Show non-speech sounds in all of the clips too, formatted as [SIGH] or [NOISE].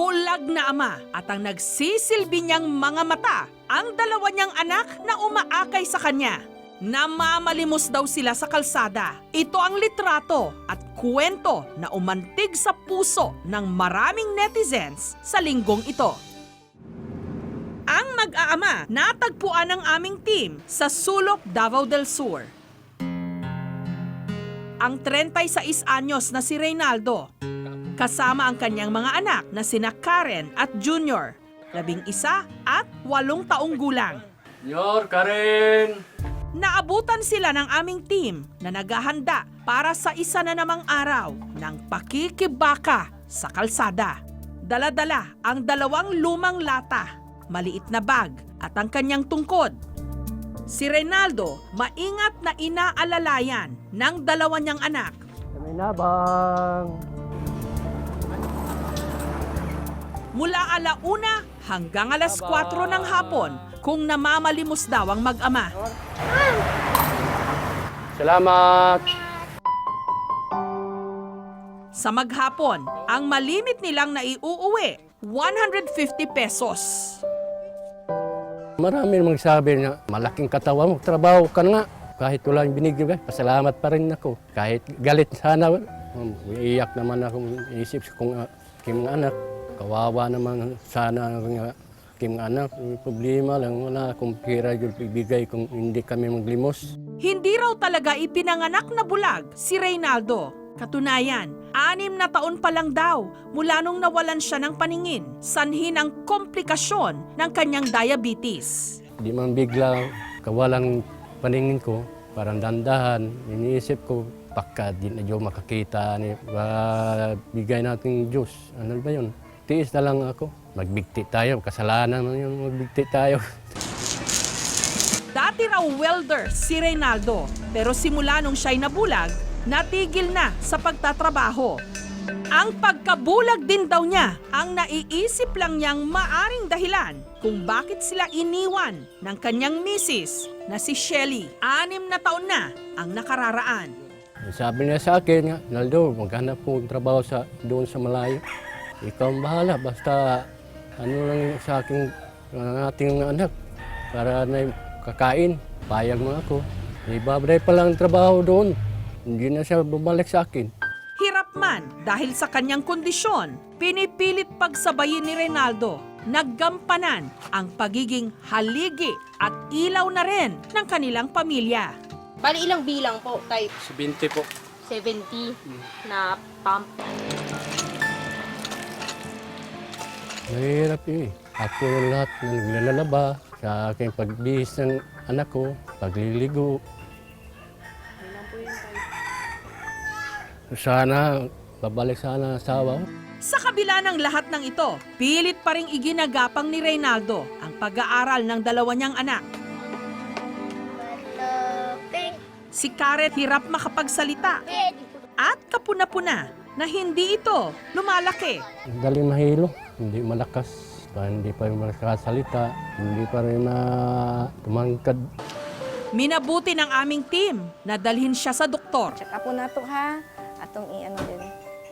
bulag na ama at ang nagsisilbi niyang mga mata ang dalawa niyang anak na umaakay sa kanya. Namamalimos daw sila sa kalsada. Ito ang litrato at kwento na umantig sa puso ng maraming netizens sa linggong ito. Ang mag-aama natagpuan ng aming team sa Sulok, Davao del Sur. Ang 36 anyos na si Reynaldo kasama ang kanyang mga anak na sina Karen at Junior, labing isa at walong taong gulang. Yor, Karen! Naabutan sila ng aming team na naghahanda para sa isa na namang araw ng pakikibaka sa kalsada. Dala-dala ang dalawang lumang lata, maliit na bag at ang kanyang tungkod. Si Reynaldo maingat na inaalalayan ng dalawa niyang anak Kami nabang! Mula alauna hanggang alas 4 ng hapon kung namamalimos daw ang mag-ama. Salamat! Sa maghapon, ang malimit nilang naiuuwi, 150 pesos. Marami namang sabi na malaking katawan mo, trabaho ka na nga. Kahit wala yung binigay, pasalamat pa rin ako. Kahit galit sana, um, iiyak naman ako, isip ko kung aking mga anak. Kawawa naman sana ang aking anak. May problema lang, wala akong pira yung ibigay kung hindi kami maglimos. Hindi raw talaga ipinanganak na bulag si Reynaldo. Katunayan, anim na taon pa lang daw mula nung nawalan siya ng paningin, sanhi ng komplikasyon ng kanyang diabetes. Di man bigla kawalang paningin ko, parang dandahan, iniisip ko, baka di na Diyos makakita, bigay natin Diyos. Ano ba yun? Tiis na lang ako. Magbigti tayo, kasalanan man yun, magbigti tayo. Dati raw welder si Reynaldo, pero simula nung siya'y nabulag, natigil na sa pagtatrabaho. Ang pagkabulag din daw niya ang naiisip lang niyang maaring dahilan kung bakit sila iniwan ng kanyang misis na si Shelly. Anim na taon na ang nakararaan. Sabi niya sa akin, Naldo, maghanap po trabaho sa, doon sa malayo. Ikaw ang bahala, basta ano lang sa aking ang ating anak para na kakain. Payag mo ako. Ibabray pa lang ang trabaho doon. Hindi na siya bumalik sa akin. Hirap man dahil sa kanyang kondisyon, pinipilit pagsabayin ni Reynaldo. Naggampanan ang pagiging haligi at ilaw na rin ng kanilang pamilya. Bali ilang bilang po? Type 20 po. 70 na pump. Mahirap yun eh. Ako yung lahat na naglalaba sa aking pagbihis ng anak ko, pagliligo. Sana, babalik sana ang asawa ko. Sa kabila ng lahat ng ito, pilit pa ring iginagapang ni Reynaldo ang pag-aaral ng dalawa niyang anak. Si Karet hirap makapagsalita at kapuna-puna na hindi ito lumalaki. Galing mahilo, hindi malakas. Pa, hindi pa rin makasalita, hindi pa rin na tumangkad. Minabuti ng aming team na dalhin siya sa doktor. Check up po na to ha. Atong i-ano din.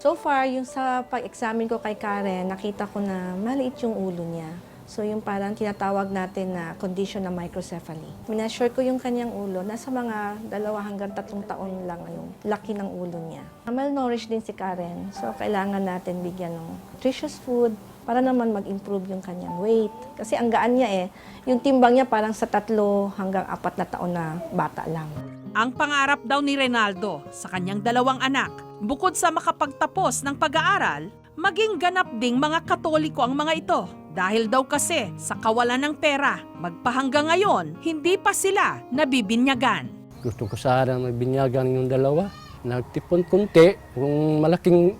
So far, yung sa pag-examine ko kay Karen, nakita ko na maliit yung ulo niya. So yung parang tinatawag natin na condition na microcephaly. Minasure ko yung kanyang ulo, nasa mga dalawa hanggang tatlong taon lang yung laki ng ulo niya. Malnourished din si Karen, so kailangan natin bigyan ng nutritious food para naman mag-improve yung kanyang weight. Kasi ang gaan niya eh, yung timbang niya parang sa tatlo hanggang apat na taon na bata lang. Ang pangarap daw ni Reynaldo sa kanyang dalawang anak, bukod sa makapagtapos ng pag-aaral, maging ganap ding mga katoliko ang mga ito. Dahil daw kasi sa kawalan ng pera, magpahanggang ngayon, hindi pa sila nabibinyagan. Gusto ko sana magbinyagan yung dalawa. Nagtipon kunti, kung malaking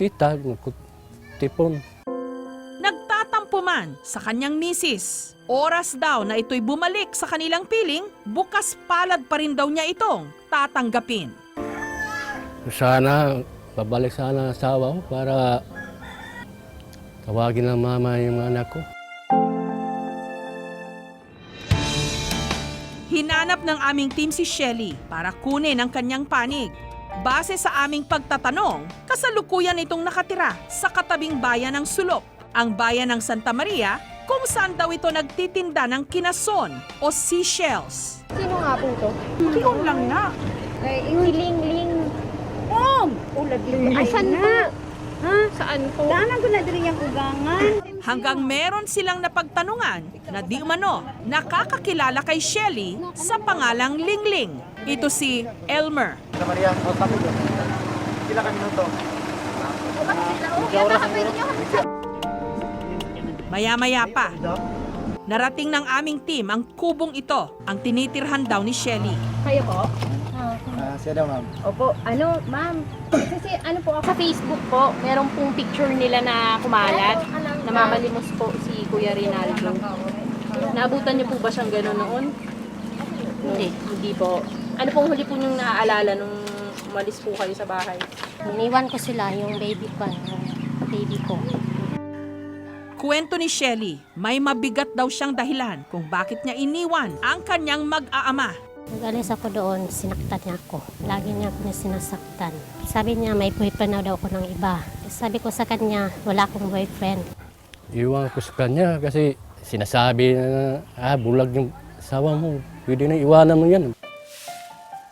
kita, nagtipon. Man sa kanyang misis. Oras daw na ito'y bumalik sa kanilang piling, bukas palad pa rin daw niya itong tatanggapin. Sana, babalik sana ang asawa ko para tawagin ng mama yung mga anak ko. Hinanap ng aming team si Shelly para kunin ang kanyang panig. Base sa aming pagtatanong, kasalukuyan itong nakatira sa katabing bayan ng Sulok, ang bayan ng Santa Maria, kung saan daw ito nagtitinda ng kinason o seashells. Sino nga po to? Yun lang na. Ay, ling-ling. Om! Ulag dito. Asan na? po? Ha? Saan po? Daanan ko na diri yung ugangan. Hanggang meron silang napagtanungan na di umano nakakakilala kay Shelly sa pangalang Lingling. Ito si Elmer. Maria, o tapos doon. Kila ka minuto. Maya-maya pa, narating ng aming team ang kubong ito, ang tinitirhan daw ni Shelly. Kayo po? Ah, siya daw ma'am. Opo, ano, ma'am. Kasi ano po, sa Facebook po, meron pong picture nila na kumalat. Namamalimos po si Kuya Rinaldo. Naabutan niyo po ba siyang gano'n noon? Hindi. Hindi po. Ano pong huli po niyong naaalala nung umalis po kayo sa bahay? Iniwan ko sila, yung baby ko, yung baby ko. Kwento ni Shelly, may mabigat daw siyang dahilan kung bakit niya iniwan ang kanyang mag-aama. Nag-alis ako doon, sinaktan niya ako. Lagi niya ako na sinasaktan. Sabi niya, may boyfriend na daw ako ng iba. Sabi ko sa kanya, wala akong boyfriend. Iwan ko sa kanya kasi sinasabi na, ah, bulag yung asawa mo. Pwede na iwanan mo yan.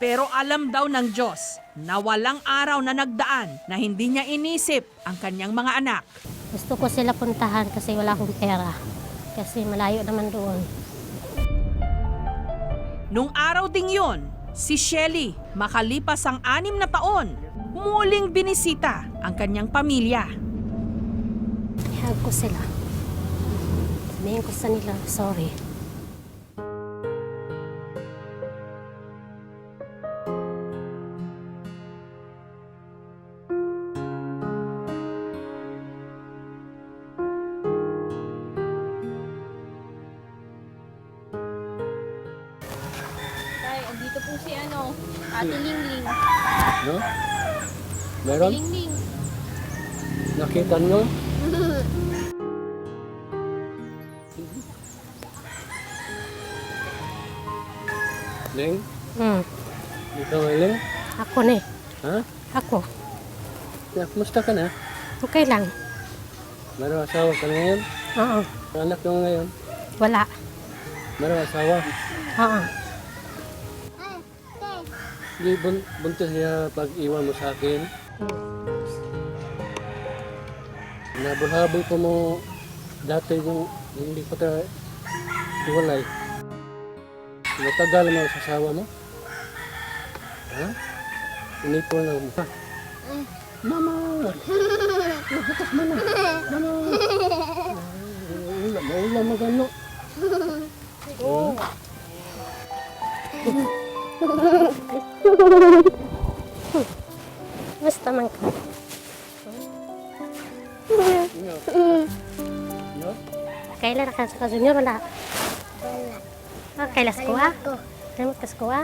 Pero alam daw ng Diyos na walang araw na nagdaan na hindi niya inisip ang kanyang mga anak. Gusto ko sila puntahan kasi wala akong pera. Kasi malayo naman doon. Nung araw ding yon, si Shelly, makalipas ang anim na taon, muling binisita ang kanyang pamilya. Ihag ko sila. Sabihin ko sa nila, sorry. Ate Lingling. No? Meron? Lingling. Nakita nyo? [LAUGHS] Ling? Hmm, Ikaw ay Ling? ako na eh. Ha? Ako. Ya, kumusta ka na? Okay lang. Meron asawa ka na ngayon? Oo. Anak mo ngayon? Wala. Meron asawa? Oo. Di bun buntis niya pag iwan mo sa akin. Nabulhabol ko mo dati yung hindi ko ta iwalay. Matagal mo sa asawa mo? Ha? Inipon na mo. Mama! Nabutas mo na! Mama! Maula, maula magano. Basta man ka. Kailan ka sa junior wala? Wala. Ah, kailan sa kuha? Kailan ka sa kuha?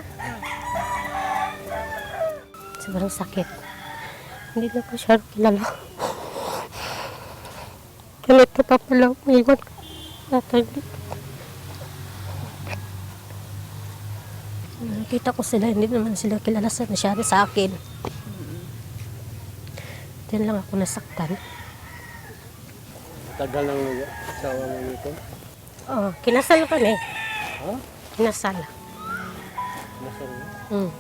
Sobrang sakit. Hindi na ko siya kilala. Ganito pa pala ako iwan ko. Nakita ko sila, hindi naman sila kilala sa masyari sa akin. Diyan lang ako nasaktan. Tagal ng asawa mo nito. Oo, kinasal kami. Ha? Kinasal. Nasa mo? Mm.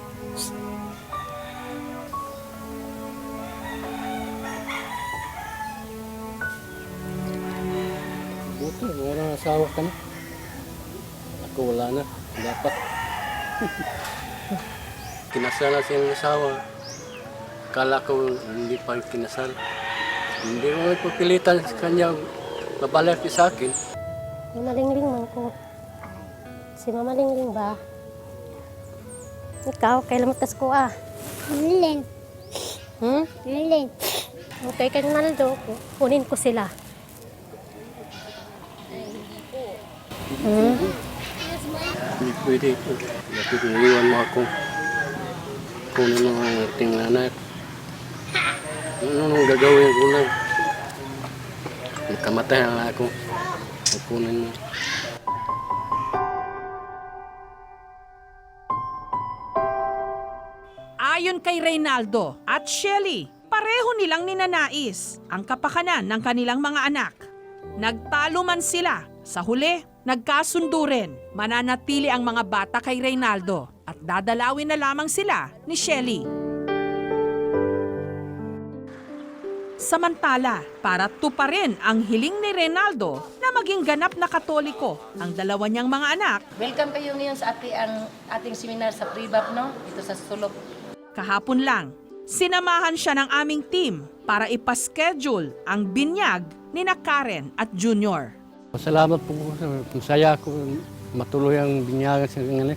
Buti, meron asawa ka na. Ako wala na. Dapat. Kinasal na siyang asawa. Kala ko hindi pa kinasal. Hindi mo pipilitan sa kanya mabalik sa akin. Mamalingling man ko. Si Mamalingling ba? Ikaw, kailan mo tas ko ah? Lilin. Hmm? Lilin. Okay, kay Naldo, kunin ko sila. Hmm? Pwede. Dapat iiwan mo ako. Kunin mo ang ating anak. Ano nang gagawin ko na? Nakamatay ang ako. Kunin mo. Ayon kay Reynaldo at Shelly. Pareho nilang ninanais ang kapakanan ng kanilang mga anak. Nagtalo man sila, sa huli, nagkasundo rin. Mananatili ang mga bata kay Reynaldo at dadalawin na lamang sila ni Shelly. Samantala, para tuparin ang hiling ni Reynaldo na maging ganap na katoliko ang dalawa niyang mga anak, Welcome kayo ngayon sa ati, ang ating seminar sa Pribab, no? Dito sa Sulok. Kahapon lang, sinamahan siya ng aming team para ipaschedule ang binyag ni na Karen at Junior. Salamat po. Masaya ko matuloy ang binyagan sa ngayon.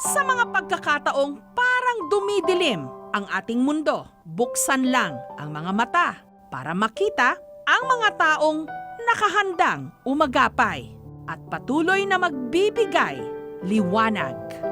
Sa mga pagkakataong parang dumidilim ang ating mundo, buksan lang ang mga mata para makita ang mga taong nakahandang umagapay at patuloy na magbibigay liwanag.